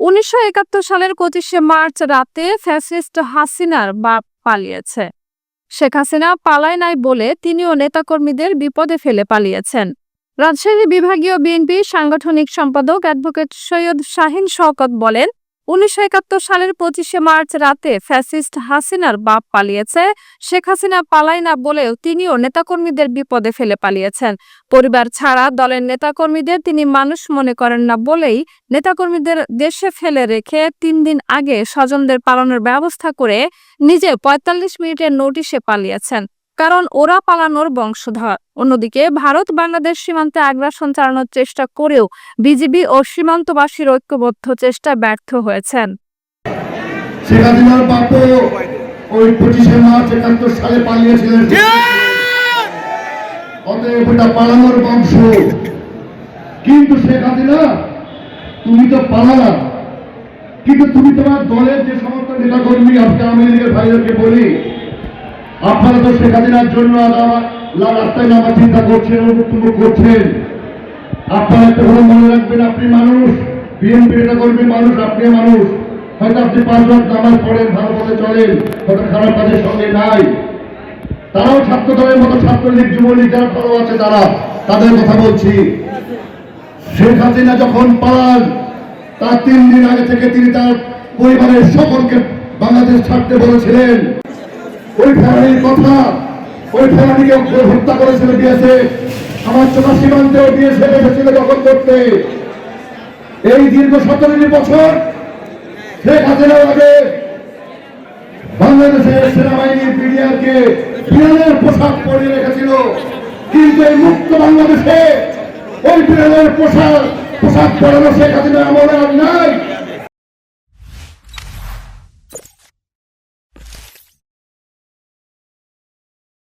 উনিশশো একাত্তর সালের পঁচিশে মার্চ রাতে ফ্যাসিস্ট হাসিনার বাপ পালিয়েছে। শেখ হাসিনা পালায় নাই বলে তিনিও নেতাকর্মীদের বিপদে ফেলে পালিয়েছেন। রাজশাহী বিভাগীয় বিএনপি সাংগঠনিক সম্পাদক অ্যাডভোকেট সৈয়দ শাহিন শওকত বলেন উনিশশো একাত্তর সালের পঁচিশে মার্চ রাতে ফ্যাসিস্ট হাসিনার বাপ পালিয়েছে। শেখ হাসিনা পালায় না বলেও তিনিও নেতাকর্মীদের বিপদে ফেলে পালিয়েছেন। পরিবার ছাড়া দলের নেতাকর্মীদের তিনি মানুষ মনে করেন না বলেই নেতাকর্মীদের দেশে ফেলে রেখে তিন দিন আগে স্বজনদের পালানোর ব্যবস্থা করে নিজে ৪৫ মিনিটের নোটিশে পালিয়েছেন। কারণ ওরা পালানোর বংশধর। অন্যদিকে ভারত বাংলাদেশ সীমান্তে আগ্রাসন চালানোর চেষ্টা করেও বিজিবি ও সীমান্তবাসীর ঐক্যবদ্ধ চেষ্টা ব্যর্থ হয়েছেন। কিন্তু তুমি তোমার দলের যে সমস্ত নেতা কর্মী আজকে আওয়ামী লীগের ভাইদেরকে বলি আপনারা তো শেখ হাসিনার জন্য রাস্তায় নামার চিন্তা করছেন বক্তব্য করছেন। আপনারা একটা কথা মনে রাখবেন, আপনি মানুষ। বিএনপি নেতা কর্মী মানুষ, আপনি মানুষ। হয়তো আপনি পাঁচ নামাজ পড়েন, ভালো পথে চলেন, হয়তো খারাপ কাজের সঙ্গে নাই। তারাও ছাত্র দলের মতো ছাত্রলীগ, যুবলীগ, যারা ভালো আছে তারা, তাদের কথা বলছি। শেখ হাসিনা যখন পালান, তার তিন দিন আগে থেকে তিনি তার পরিবারের সকলকে বাংলাদেশ ছাড়তে বলেছিলেন। ওই ফ্যামিলির কথা। ওই ফ্যামিলিকে হত্যা করেছিল আমার চোখা সীমান্তেও দিয়েছে এসেছিল দখল করতে। এই দীর্ঘ সতেরোটি বছর শেখ হাসিনার আগে বাংলাদেশের সেনাবাহিনী পিডিআরকে বিড়ালের পোশাক পরিয়ে রেখেছিল। কিন্তু এই মুক্ত বাংলাদেশে ওই বিড়ালের পোশাক পোশাক পরানো শেখ হাসিনা